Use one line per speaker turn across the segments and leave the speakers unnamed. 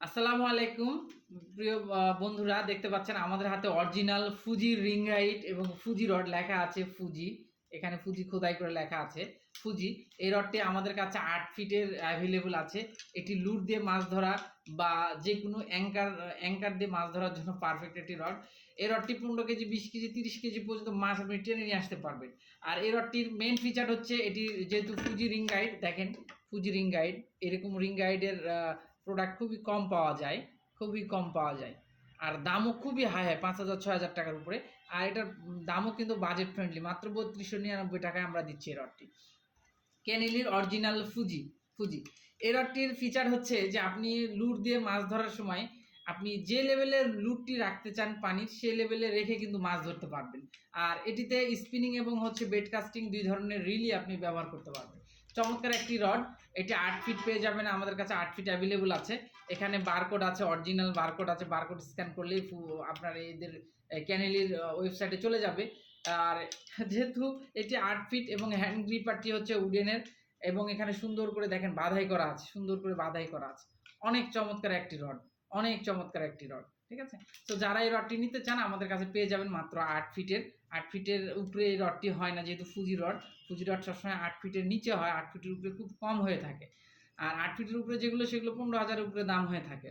আসসালামু আলাইকুম। প্রিয় বন্ধুরা, দেখতে পাচ্ছেন আমাদের হাতে অরিজিনাল ফুজি রিং লাইট এবং ফুজি রড লেখা আছে ফুজি এখানে ফুজি খোদাই করে লেখা আছে ফুজি এই রডটি আমাদের কাছে আট ফিটের অ্যাভেলেবল আছে। এটি লুট দিয়ে মাছ ধরা বা যে কোনো অ্যাঙ্কার অ্যাঙ্কার দিয়ে মাছ ধরার জন্য পারফেক্ট একটি রড এই রডটি পনেরো কেজি, বিশ কেজি, তিরিশ কেজি পর্যন্ত মাছ আপনি টেনে নিয়ে আসতে পারবেন। আর এই রডটির মেন ফিচার হচ্ছে এটি যেহেতু ফুজি রিং গাইড দেখেন ফুজি রিং গাইড এরকম রিং গাইডের প্রোডাক্ট খুবই কম পাওয়া যায়, খুবই কম পাওয়া যায়। আর দামও খুবই হাই হয় পাঁচ হাজার, ছয় হাজার টাকার উপরে। আর এটার দামও কিন্তু বাজেট ফ্রেন্ডলি মাত্র বত্রিশশো নিরানব্বই টাকায় আমরা দিচ্ছি এই রডটি। ক্যানেলির অরিজিনাল ফুজি ফুজি এই রডটির ফিচার হচ্ছে যে আপনি লুট দিয়ে মাছ ধরার সময় আপনি যে লেভেলের লুটটি রাখতে চান পানির, সে লেভেলে রেখে কিন্তু মাছ ধরতে পারবেন। আর এটিতে স্পিনিং এবং হচ্ছে বেড কাস্টিং দুই ধরনের রিলই আপনি ব্যবহার করতে পারবেন। চমৎকার একটি রড। এটি আট ফিট পেয়ে যাবেন, আমাদের কাছে আট ফিট অ্যাভেলেবল আছে। এখানে বারকোড আছে অরিজিনাল বারকোড আছে বারকোড স্ক্যান করলেই আপনার এদের ক্যানেলির ওয়েবসাইটে চলে যাবে। আর যেহেতু এটি আট ফিট এবং হ্যান্ড গ্রিপারটি হচ্ছে উডেনের এবং এখানে সুন্দর করে দেখেন বাধাই করা আছে, সুন্দর করে বাধাই করা আছে। অনেক চমৎকার একটি রড, অনেক চমৎকার একটি রড। ঠিক আছে? তো যারা এই রডটি নিতে চান, আমাদের কাছে পেয়ে যাবেন মাত্র আট ফিটের। আট ফিটের উপরে এই রডটি হয় না, যেহেতু ফুজি রড ফুজি রড সবসময় আট ফিটের নিচে হয়, আট ফিটের উপরে খুব কম হয়ে থাকে। আর আট ফিটের উপরে যেগুলো, সেগুলো পনেরো হাজারের উপরে দাম হয়ে থাকে।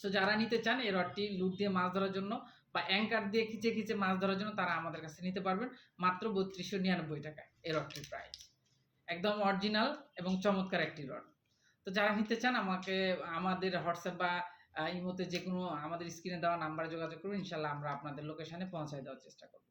সো যারা নিতে চান এই রডটি লুট দিয়ে মাছ ধরার জন্য বা অ্যাঙ্কার দিয়ে খিচে খিচে মাছ ধরার জন্য, তারা আমাদের কাছে নিতে পারবেন মাত্র বত্রিশশো নিরানব্বই টাকা এই রডটির প্রাইস একদম অরিজিনাল এবং চমৎকার একটি রড তো, যারা নিতে চান, আমাকে, আমাদের হোয়াটসঅ্যাপ বা আহ, মুহূর্তে যে কোনো আমাদের স্ক্রিনে দেওয়া নাম্বারে যোগাযোগ করুন ইনশাল্লাহ আমরা আপনাদের লোকেশনে পৌঁছায় দেওয়ার চেষ্টা করব।